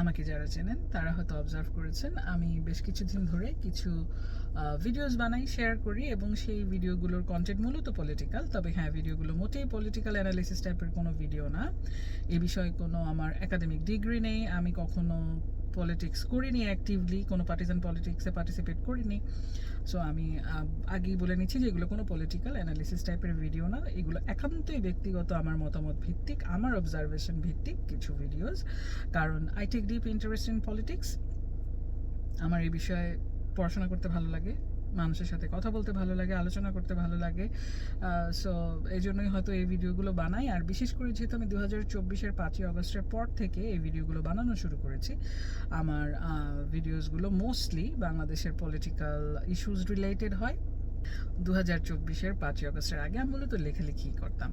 আমাকে যারা চেনেন, তারা হয়তো অবজার্ভ করেছেন, আমি বেশ কিছুদিন ধরে কিছু ভিডিওস বানাই শেয়ার করি এবং সেই ভিডিওগুলোর কন্টেন্ট মূলত পলিটিক্যাল তবে হ্যাঁ ভিডিওগুলো মোটেই পলিটিক্যাল অ্যানালিসিস টাইপের কোনো ভিডিও না। এ বিষয়ে কোনো আমার একাডেমিক ডিগ্রি নেই। আমি কখনো পলিটিক্স করিনি অ্যাক্টিভলি কোনো পার্টিজান পলিটিক্সে পার্টিসিপেট করিনি। সো আমি আগেই বলে নিচ্ছি যে এগুলো কোনো পলিটিক্যাল অ্যানালিসিস টাইপের ভিডিও না। এগুলো একান্তই ব্যক্তিগত আমার মতামত ভিত্তিক, আমার অবজারভেশন ভিত্তিক কিছু ভিডিওস কারণ I take deep interest in politics আমার এই বিষয়ে পড়াশোনা করতে ভালো লাগে। মানুষের সাথে কথা বলতে ভালো লাগে, আলোচনা করতে ভালো লাগে। সো এই জন্যই হয়তো এই ভিডিওগুলো বানাই। আর বিশেষ করে যেহেতু আমি দু হাজার চব্বিশের পাঁচই অগস্টের পর থেকে এই ভিডিওগুলো বানানো শুরু করেছি, আমার ভিডিওসগুলো মোস্টলি বাংলাদেশের পলিটিক্যাল ইস্যুস রিলেটেড হয়। দু হাজার চব্বিশের পাঁচই অগস্টের আগে আমি মূলত লেখালেখি করতাম।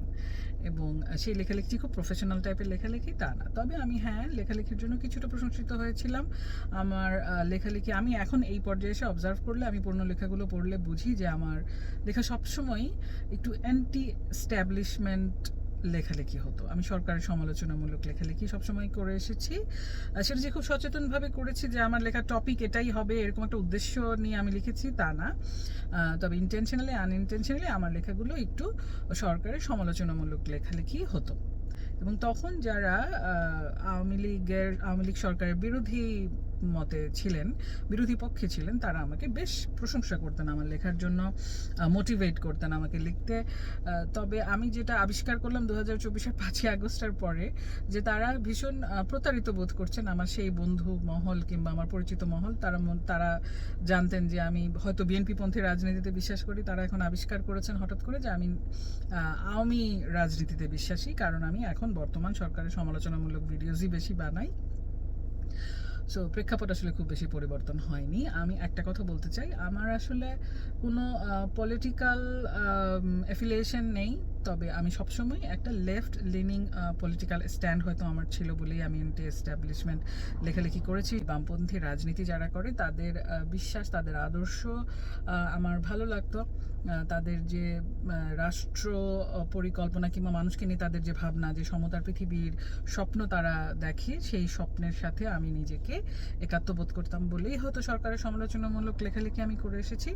এবং সেই লেখালেখি খুব প্রফেশনাল টাইপের লেখালেখি, তা না। তবে আমি হ্যাঁ লেখালেখির জন্য কিছুটা প্রশংসিত হয়েছিলাম। আমার লেখালেখি, আমি এখন এই পর্যায়ে এসে অবজার্ভ করলে, আমি পূর্ণ লেখাগুলো পড়লে বুঝি যে আমার লেখা সবসময়ই একটু অ্যান্টি স্ট্যাবলিশমেন্ট লেখালেখি হতো। আমি সরকারের সমালোচনামূলক লেখালেখি সবসময় করে এসেছি। সেটা যে খুব সচেতনভাবে করেছি যে আমার লেখার টপিক এটাই হবে, এরকম একটা উদ্দেশ্য নিয়ে আমি লিখেছি, তা না। তবে ইন্টেনশনালি আনইনটেনশনালি আমার লেখাগুলো একটু সরকারের সমালোচনামূলক লেখালেখি হতো। এবং তখন যারা আওয়ামী লীগের, আওয়ামী লীগ সরকারের বিরোধী মতে ছিলেন, বিরোধী পক্ষে ছিলেন, তারা আমাকে বেশ প্রশংসা করতেন আমার লেখার জন্য মোটিভেট করতেন আমাকে লিখতে। তবে আমি যেটা আবিষ্কার করলাম দু হাজার চব্বিশের পাঁচই আগস্টের পরে, যে তারা ভীষণ প্রতারিত বোধ করছেন আমার সেই বন্ধু মহল কিংবা আমার পরিচিত মহল। তারা তারা জানতেন যে আমি হয়তো বিএনপি পন্থী রাজনীতিতে বিশ্বাস করি, তারা এখন আবিষ্কার করেছেন হঠাৎ করে যে আমি আওয়ামী রাজনীতিতে বিশ্বাসী, কারণ আমি এখন বর্তমান সরকারের সমালোচনামূলক ভিডিওসই বেশি বানাই। সো প্রেক্ষাপট আসলে খুব বেশি পরিবর্তন হয়নি। আমি একটা কথা বলতে চাই। আমার আসলে কোনো পলিটিক্যাল অ্যাফিলিয়েশন নেই। তবে আমি সবসময় একটা লেফট লিনিং পলিটিক্যাল স্ট্যান্ড হয়তো আমার ছিল বলেই আমি এন্টি এস্টাবলিশমেন্ট লেখালেখি করেছি। বামপন্থী রাজনীতি যারা করে, তাদের বিশ্বাস, তাদের আদর্শ আমার ভালো লাগতো। তাদের যে রাষ্ট্র পরিকল্পনা কিংবা মানুষকে নিয়ে তাদের যে ভাবনা, যে সমতার পৃথিবীর স্বপ্ন তারা দেখে, সেই স্বপ্নের সাথে আমি নিজেকে একাত্মবোধ করতাম বলেই হয়তো সরকারের সমালোচনামূলক লেখালেখি আমি করে এসেছি।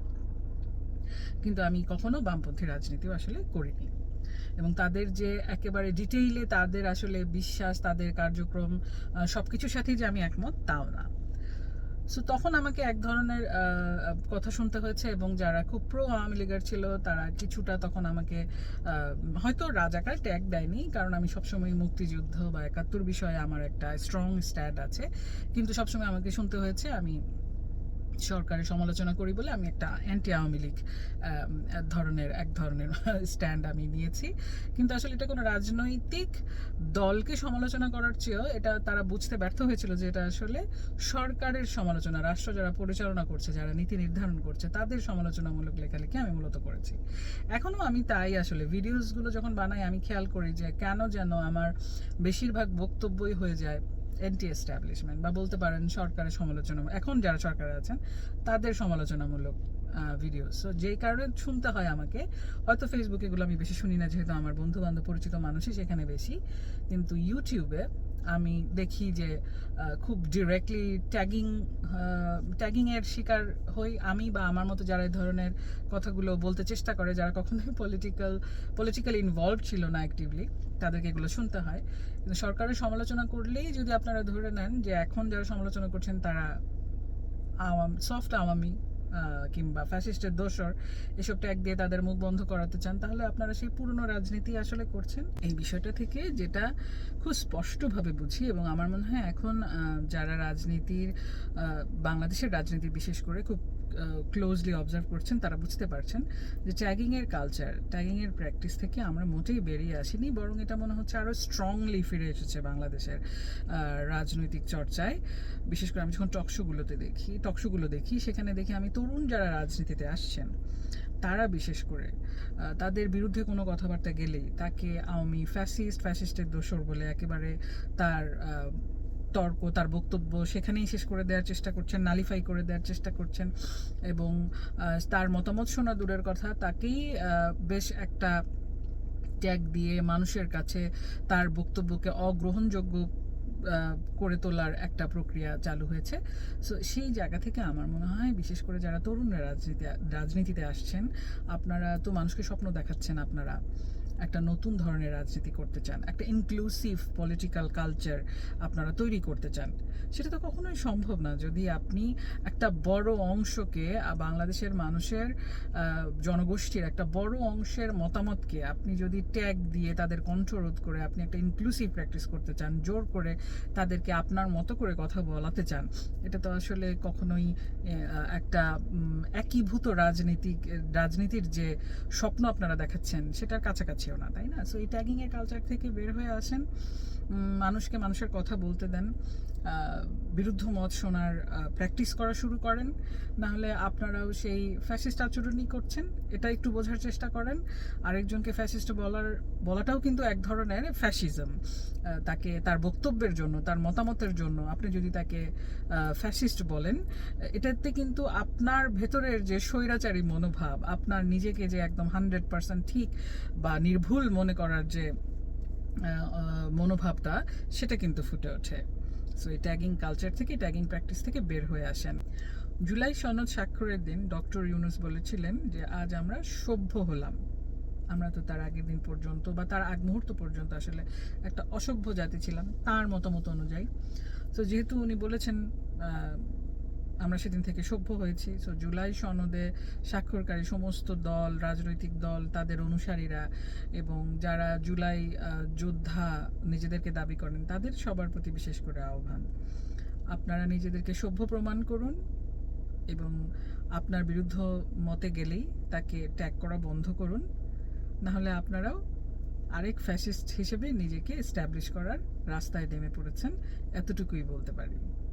কিন্তু আমি কখনো বামপন্থী রাজনীতিও আসলে করিনি। এবং তাদের যে একেবারে ডিটেইলে তাদের আসলে বিশ্বাস, তাদের কার্যক্রম সব কিছুর সাথেই যে আমি একমত, তাও না। সো তখন আমাকে এক ধরনের কথা শুনতে হয়েছে এবং যারা খুব প্রো আওয়ামী লীগের ছিল, তারা কিছুটা তখন আমাকে হয়তো রাজাকার ট্যাগ দেয়নি, কারণ আমি সবসময় মুক্তিযুদ্ধ বা একাত্তর বিষয়ে আমার একটা স্ট্রং স্ট্যান্ড আছে। কিন্তু সবসময় আমাকে শুনতে হয়েছে, আমি সরকারের সমালোচনা করি বলে আমি একটা অ্যান্টি আওয়ামী লীগ ধরনের, এক ধরনের স্ট্যান্ড আমি নিয়েছি। কিন্তু আসলে এটা কোনো রাজনৈতিক দলকে সমালোচনা করার চেয়েও এটা তারা বুঝতে ব্যর্থ হয়েছিল যে এটা আসলে সরকারের সমালোচনা, রাষ্ট্র যারা পরিচালনা করছে, যারা নীতি নির্ধারণ করছে, তাদের সমালোচনামূলক লেখালেখি আমি মূলত করেছি। এখনও আমি তাই আসলে ভিডিওসগুলো যখন বানাই আমি খেয়াল করি যে কেন যেন আমার বেশিরভাগ বক্তব্যই হয়ে যায় অ্যান্টি এস্টাবলিশমেন্ট বা বলতে পারেন সরকারের সমালোচনা, এখন যারা সরকারে আছেন, তাদের সমালোচনামূলক ভিডিও সো যেই কারণে শুনতে হয় আমাকে, হয়তো ফেসবুকে এগুলো আমি বেশি শুনি না, যেহেতু আমার বন্ধু বান্ধব পরিচিত মানুষই সেখানে বেশি, কিন্তু ইউটিউবে আমি দেখি যে খুব ডিরেক্টলি ট্যাগিং ট্যাগিংয়ের শিকার হই আমি বা আমার মতো যারা এই ধরনের কথাগুলো বলতে চেষ্টা করে, যারা কখনোই পলিটিক্যাল পলিটিক্যালি ইনভলভ ছিল না অ্যাক্টিভলি তাদেরকে এগুলো শুনতে হয়। কিন্তু সরকারের সমালোচনা করলেই যদি আপনারা ধরে নেন যে, এখন যারা সমালোচনা করছেন তারা আওয়াম সফট আওয়ামী কিংবা ফ্যাসিস্টের দোসর এসব ট্যাগ দিয়ে তাদের মুখ বন্ধ করাতে চান, তাহলে আপনারা সেই পুরনো রাজনীতি আসলে করছেন? এই বিষয়টা থেকে যেটা খুব স্পষ্টভাবে বুঝি এবং আমার মনে হয় এখন যারা রাজনীতির বাংলাদেশের রাজনীতি বিশেষ করে খুব ক্লোজলি অবজার্ভ করছেন, তারা বুঝতে পারছেন যে ট্যাগিংয়ের কালচার ট্যাগিংয়ের প্র্যাকটিস থেকে আমরা মোটেই বেরিয়ে আসিনি, বরং এটা মনে হচ্ছে আরও স্ট্রংলি ফিরে এসেছে বাংলাদেশের রাজনৈতিক চর্চায়। বিশেষ করে আমি যখন টকশোগুলোতে দেখি টকশোগুলো দেখি, সেখানে দেখি আমি তরুণ যারা রাজনীতিতে আসছেন, তারা বিশেষ করে তাদের বিরুদ্ধে কোনো কথাবার্তা গেলেই তাকে আওয়ামী ফ্যাসিস্ট ফ্যাসিস্টের দোষর বলে একেবারে তার তর্ক, তার বক্তব্য সেখানেই শেষ করে দেওয়ার চেষ্টা করছেন নালিফাই করে দেওয়ার চেষ্টা করছেন এবং তার মতামত শোনা দূরের কথা, তাকেই বেশ একটা ট্যাগ দিয়ে মানুষের কাছে তার বক্তব্যকে অগ্রহণযোগ্য করে তোলার একটা প্রক্রিয়া চালু হয়েছে। সো সেই জায়গা থেকে আমার মনে হয়, বিশেষ করে যারা তরুণরা রাজনীতি, রাজনীতিতে আসছেন, আপনারা তো মানুষকে স্বপ্ন দেখাচ্ছেন আপনারা। একটা নতুন ধরনের রাজনীতি করতে চান, একটা ইনক্লুসিভ পলিটিক্যাল কালচার আপনারা তৈরি করতে চান, সেটা তো কখনোই সম্ভব না। যদি আপনি একটা বড় অংশকে, বাংলাদেশের মানুষের জনগোষ্ঠীর একটা বড় অংশের মতামতকে আপনি যদি ট্যাগ দিয়ে তাদের কণ্ঠরোধ করে আপনি একটা ইনক্লুসিভ প্র্যাকটিস করতে চান, জোর করে তাদেরকে আপনার মতো করে কথা বলাতে চান, এটা তো আসলে কখনোই একটা একীভূত রাজনীতিক, রাজনীতির যে স্বপ্ন আপনারা দেখাচ্ছেন, সেটার কাছাকাছিও না, তাই না? সো এই ট্যাগিংয়ের কালচার থেকে বের হয়ে আসেন মানুষকে মানুষের কথা বলতে দেন। বিরুদ্ধ মত শোনার প্র্যাকটিস করা শুরু করেন। না হলে আপনারাও সেই ফ্যাসিস্ট আচরণই করছেন, এটা একটু বোঝার চেষ্টা করেন। আরেকজনকে ফ্যাসিস্ট বলার, বলাটাও কিন্তু এক ধরনের ফ্যাসিজম তাকে তার বক্তব্যের জন্য, তার মতামতের জন্য আপনি যদি তাকে ফ্যাসিস্ট বলেন, এটাতে কিন্তু আপনার ভেতরের যে স্বৈরাচারী মনোভাব, আপনার নিজেকে যে একদম হান্ড্রেড পার্সেন্ট ঠিক বা নির্ভুল মনে করার যে মনোভাবটা, সেটা কিন্তু ফুটে ওঠে। সো এই ট্যাগিং কালচার থেকে ট্যাগিং প্র্যাকটিস থেকে বের হয়ে আসেন। জুলাই সনদ স্বাক্ষরের দিন ডক্টর ইউনুস বলেছিলেন যে, আজ আমরা সভ্য হলাম। আমরা তো তার আগের দিন পর্যন্ত বা তার আগ মুহূর্ত পর্যন্ত আসলে একটা অসভ্য জাতি ছিলাম, তার মতামত অনুযায়ী। তো যেহেতু উনি বলেছেন আমরা সেদিন থেকে সভ্য হয়েছি। সো জুলাই সনদে স্বাক্ষরকারী সমস্ত দল, রাজনৈতিক দল, তাদের অনুসারীরা এবং যারা জুলাই যোদ্ধা নিজেদেরকে দাবি করেন, তাদের সবার প্রতি বিশেষ করে আহ্বান। আপনারা নিজেদেরকে সভ্য প্রমাণ করুন এবং আপনার বিরুদ্ধ মতে গেলেই তাকে ট্যাগ করা বন্ধ করুন। না হলে আপনারাও আরেক ফ্যাসিস্ট হিসেবে নিজেকে এস্টাবলিশ করার রাস্তায় নেমে পড়েছেন। এতটুকুই বলতে পারি।